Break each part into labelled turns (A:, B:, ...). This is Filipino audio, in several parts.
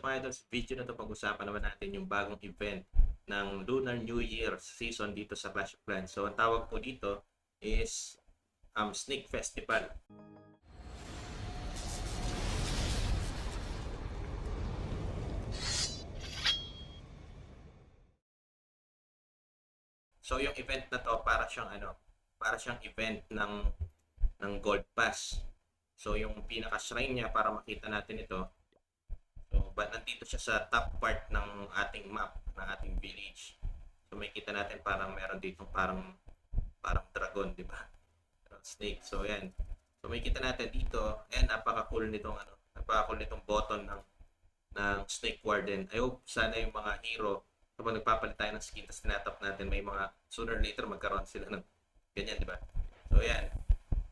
A: Idol, sa video na to pag-usapan naman natin yung bagong event ng Lunar New Year season dito sa Clash of Clans. So ang tawag po dito is um, Snake Festival. So yung event na to para siyang ano, para siyang event ng ng Gold Pass. So yung pinaka shrine niya para makita natin ito. But nandito siya sa top part ng ating map, ng ating village. So may kita natin parang meron dito parang parang dragon, di ba? Snake. So yan. So may kita natin dito, ayan napaka-cool nitong ano, napaka-cool nitong button ng ng Snake Warden. I hope sana yung mga hero kapag nagpapalit tayo ng skin tapos tinatap natin may mga sooner or later magkaroon sila ng ganyan, di ba? So yan.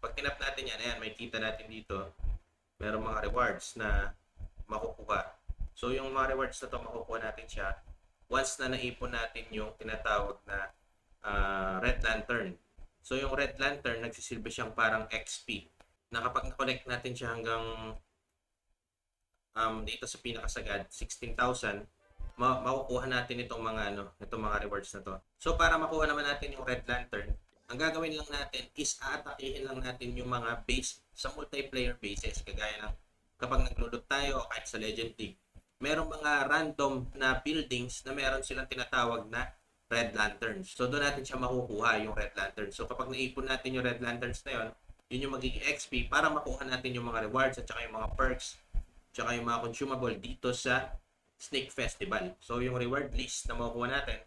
A: Pag tinap natin yan, ayan, may kita natin dito, merong mga rewards na makukuha. So yung mga rewards na to makukuha natin siya once na naipon natin yung tinatawag na ah, Red Lantern. So yung Red Lantern, nagsisilbi siyang parang XP na kapag na-collect natin siya hanggang um, dito sa pinakasagad, 16,000, ma- makukuha natin itong mga ano, itong mga rewards na to. So para makuha naman natin yung Red Lantern, ang gagawin lang natin is aatakihin lang natin yung mga base sa multiplayer bases kagaya ng kapag naglulot tayo o kahit sa Legend League. Merong mga random na buildings na meron silang tinatawag na Red Lanterns. So doon natin siya makukuha yung Red Lanterns. So kapag naipon natin yung Red Lanterns na yon, yun yung magiging XP para makuha natin yung mga rewards at saka yung mga perks tsaka yung mga consumable dito sa Snake Festival. So yung reward list na makukuha natin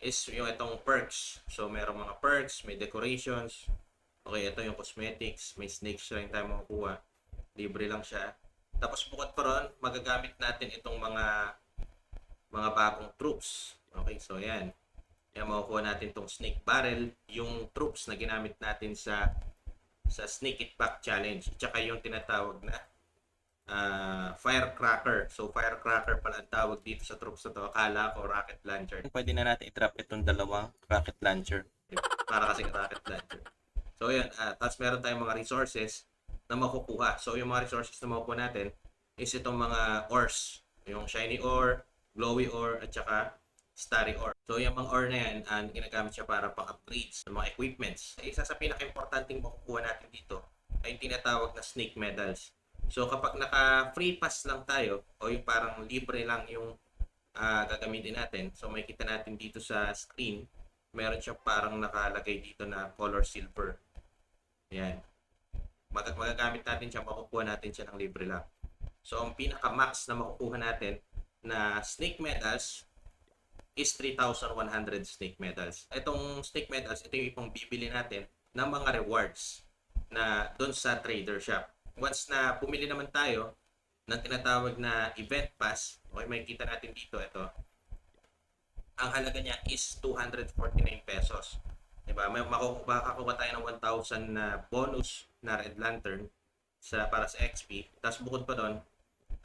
A: is yung itong perks. So merong mga perks, may decorations. Okay, ito yung cosmetics, may snake shrine tayo makukuha. Libre lang siya. Tapos bukod pa ron, magagamit natin itong mga mga bagong troops. Okay, so yan. Yan makukuha natin itong snake barrel, yung troops na ginamit natin sa sa Snake It Back Challenge. Tsaka yung tinatawag na ah, firecracker. So firecracker pala ang tawag dito sa troops na to. Akala ko rocket launcher. Pwede na natin i-drop itong dalawang rocket launcher. Para kasi rocket launcher. So yan, ah, tapos meron tayong mga resources na makukuha. So yung mga resources na makukuha natin is itong mga ores. Yung shiny ore, glowy ore, at saka starry ore. So yung mga ore na yan, ah, ginagamit siya para pang-upgrades ng mga equipments. Isa sa pinaka-importanting makukuha natin dito ay yung tinatawag na snake medals. So kapag naka free pass lang tayo o yung parang libre lang yung ah, gagamitin natin. So may kita natin dito sa screen, meron siya parang nakalagay dito na color silver. Ayan. Mag magagamit natin siya, makukuha natin siya ng libre lang. So ang pinaka-max na makukuha natin na snake medals is 3,100 snake medals. Itong snake medals, ito yung ipang bibili natin ng mga rewards na doon sa trader shop once na bumili naman tayo ng tinatawag na event pass, okay, makikita natin dito, ito, ang halaga niya is 249 pesos. Diba? May makakakuha tayo ng 1,000 na bonus na Red Lantern sa para sa XP. Tapos bukod pa doon,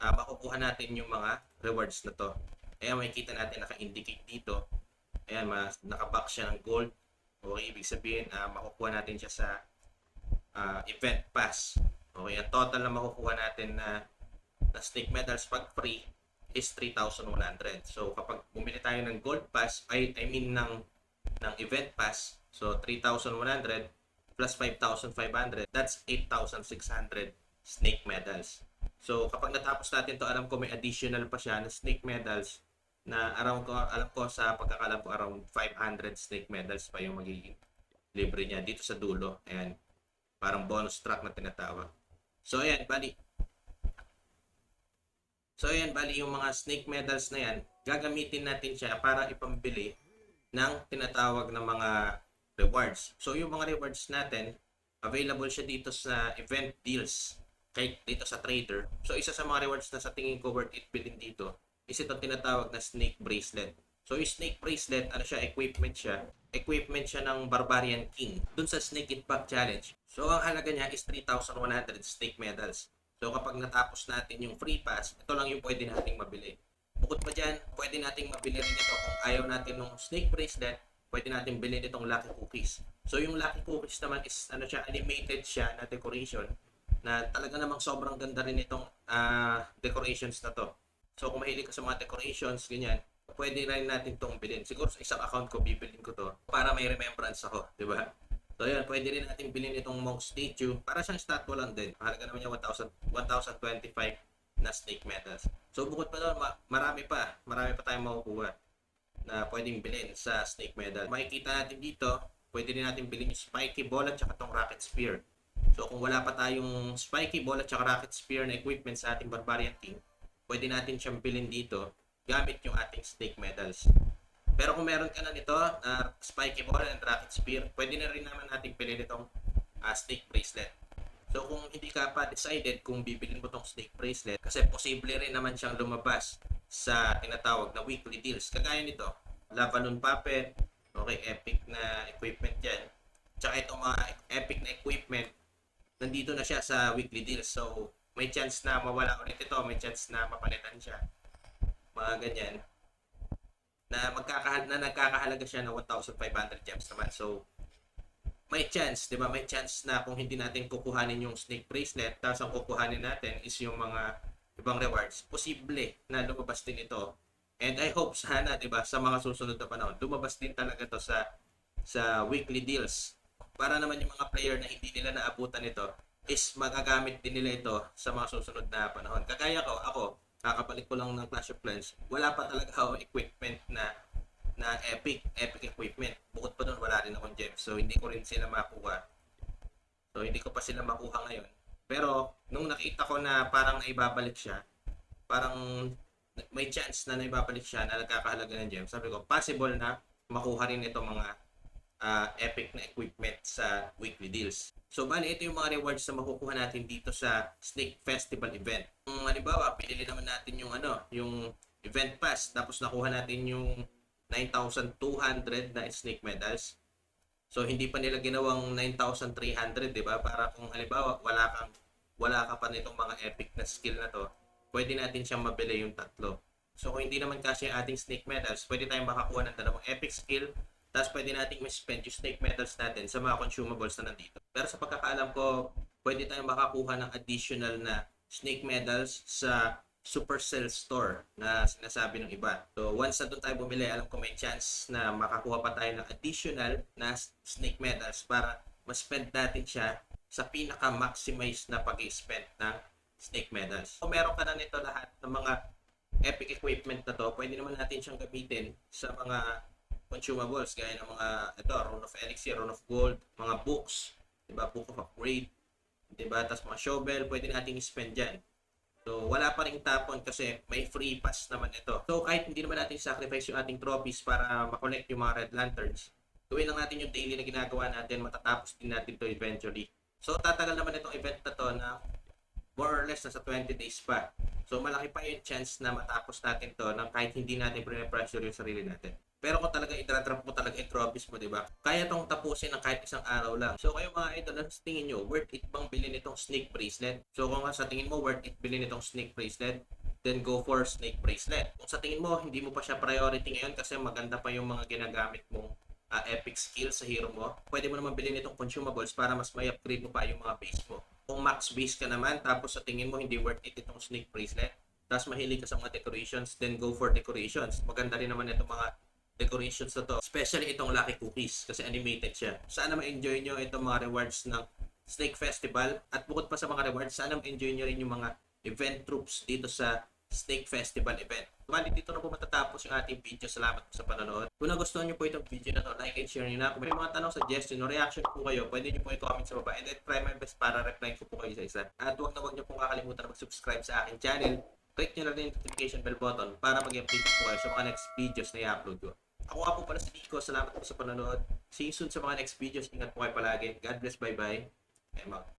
A: ah, makukuha natin yung mga rewards na to. Ayan, makikita natin naka-indicate dito. Ayan, mas, nakabox siya ng gold. Okay, ibig sabihin, ah, makukuha natin siya sa ah, event pass. Okay, ang total na makukuha natin na, na snake medals pag free is 3,100. So kapag bumili tayo ng gold pass, I, I mean ng, ng event pass, so 3,100 plus 5,500, that's 8,600 snake medals. So kapag natapos natin to, alam ko may additional pa siya na snake medals na around ko, alam ko sa pagkakalam ko around 500 snake medals pa yung magiging libre niya dito sa dulo. Ayan. Parang bonus track na tinatawag. So ayan, bali. So ayan, bali yung mga snake medals na yan, gagamitin natin siya para ipambili ng tinatawag na mga rewards. So yung mga rewards natin, available siya dito sa event deals kay dito sa trader. So isa sa mga rewards na sa tingin ko worth it bilhin dito is itong tinatawag na snake bracelet. So yung snake bracelet, ano siya, equipment siya. Equipment siya ng Barbarian King dun sa Snake It Back Challenge. So ang halaga niya is 3,100 snake medals. So kapag natapos natin yung free pass, ito lang yung pwede nating mabili. Bukod pa dyan, pwede nating mabili rin ito kung ayaw natin ng snake bracelet, pwede natin bilhin itong lucky cookies. So yung lucky cookies naman is ano siya, animated siya na decoration na talaga namang sobrang ganda rin itong ah, decorations na to. So kung mahilig ka sa mga decorations, ganyan, pwede rin natin itong bilhin. Siguro sa isang account ko, bibilin ko to para may remembrance ako, di ba? So yun, pwede rin natin bilhin itong monk statue. Para siyang statue lang din. Mahalaga naman niya 1,000 1,025 na snake metals. So bukod pa doon, ma- marami pa. Marami pa tayong makukuha na pwedeng bilhin sa snake medal. Makikita natin dito, pwede rin natin bilhin yung spiky ball at saka tong rocket spear. So kung wala pa tayong spiky ball at saka rocket spear na equipment sa ating barbarian team, pwede natin siyang bilhin dito gamit yung ating snake medals. Pero kung meron ka na nito na spiky ball and rocket spear, pwede na rin naman natin bilhin itong ah, snake bracelet. So kung hindi ka pa decided kung bibilin mo tong snake bracelet, kasi posible rin naman siyang lumabas sa tinatawag na weekly deals. Kagaya nito, Lavalon Puppet, okay, epic na equipment yan. Tsaka itong mga epic na equipment, nandito na siya sa weekly deals. So may chance na mawala ulit ito, may chance na mapalitan siya. Mga ganyan na magkakahal na nagkakahalaga siya ng 1,500 gems naman. So, may chance, 'di ba? May chance na kung hindi natin kukuhanin yung snake bracelet, tapos ang kukuhanin natin is yung mga ibang rewards, posible na lumabas din ito. And I hope sana, 'di ba, sa mga susunod na panahon, lumabas din talaga to sa sa weekly deals. Para naman yung mga player na hindi nila naabutan ito is magagamit din nila ito sa mga susunod na panahon. Kagaya ko, ako, kakabalik ko lang ng Clash of Clans, wala pa talaga ako equipment na na epic, epic equipment. Bukod pa doon, wala rin akong gems. So, hindi ko rin sila makuha. So, hindi ko pa sila makuha ngayon. Pero, nung nakita ko na parang naibabalik siya, parang may chance na naibabalik siya na nagkakahalaga ng gems, sabi ko, possible na makuha rin ito mga ah, epic na equipment sa weekly deals. So, bali, ito yung mga rewards na makukuha natin dito sa Snake Festival event. Kung halimbawa, pinili naman natin yung ano, yung event pass, tapos nakuha natin yung 9,200 na snake medals. So hindi pa nila ginawang 9,300, 'di ba? Para kung halimbawa wala kang wala ka pa nitong mga epic na skill na to, pwede natin siyang mabili yung tatlo. So kung hindi naman kasi yung ating snake medals, pwede tayong makakuha ng dalawang epic skill, tapos pwede nating spend yung snake medals natin sa mga consumables na nandito. Pero sa pagkakaalam ko, pwede tayong makakuha ng additional na snake medals sa Supercell store na sinasabi ng iba. So once na doon tayo bumili, alam ko may chance na makakuha pa tayo ng additional na snake medals para ma-spend natin siya sa pinaka-maximize na pag-spend ng snake medals. Kung meron ka na nito lahat ng mga epic equipment na to, pwede naman natin siyang gamitin sa mga consumables gaya ng mga ito, Rune of Elixir, Rune of Gold, mga books, 'di ba? Book of Upgrade, 'di ba? Tapos mga shovel, pwede nating i-spend diyan. So, wala pa rin tapon kasi may free pass naman ito. So, kahit hindi naman natin sacrifice yung ating trophies para makonect yung mga red lanterns, gawin lang natin yung daily na ginagawa natin, matatapos din natin to eventually. So, tatagal naman itong event na to na more or less nasa 20 days pa. So, malaki pa yung chance na matapos natin to nang kahit hindi natin pre-pressure yung sarili natin. Pero kung talaga idra-drop mo talaga trophies mo, di ba? Kaya tong tapusin ng kahit isang araw lang. So kayo mga idol, ano sa tingin nyo? Worth it bang bilhin itong snake bracelet? So kung sa tingin mo worth it bilhin itong snake bracelet, then go for snake bracelet. Kung sa tingin mo, hindi mo pa siya priority ngayon kasi maganda pa yung mga ginagamit mong ah, epic skills sa hero mo, pwede mo naman bilhin itong consumables para mas may upgrade mo pa yung mga base mo. Kung max base ka naman, tapos sa tingin mo hindi worth it itong snake bracelet, tapos mahilig ka sa mga decorations, then go for decorations. Maganda rin naman itong mga decorations na to. Especially itong Lucky Cookies kasi animated siya. Sana ma-enjoy nyo itong mga rewards ng Snake Festival. At bukod pa sa mga rewards, sana ma-enjoy nyo rin yung mga event troops dito sa Snake Festival event. Bali, dito na po matatapos yung ating video. Salamat po sa panonood. Kung nagustuhan nyo po itong video na to, like and share nyo na. Kung may mga tanong, suggestion, o reaction po kayo, pwede nyo po i-comment sa baba. And then try my best para reply ko po kayo sa isa. At huwag na huwag nyo pong kakalimutan na mag-subscribe sa aking channel. Click nyo na rin yung notification bell button para mag-update po kayo sa mga next videos na i-upload ko. Ako nga po pala si Nico. Salamat po sa panonood. See you soon sa mga next videos. Ingat po kayo palagi. God bless. Bye-bye. Out.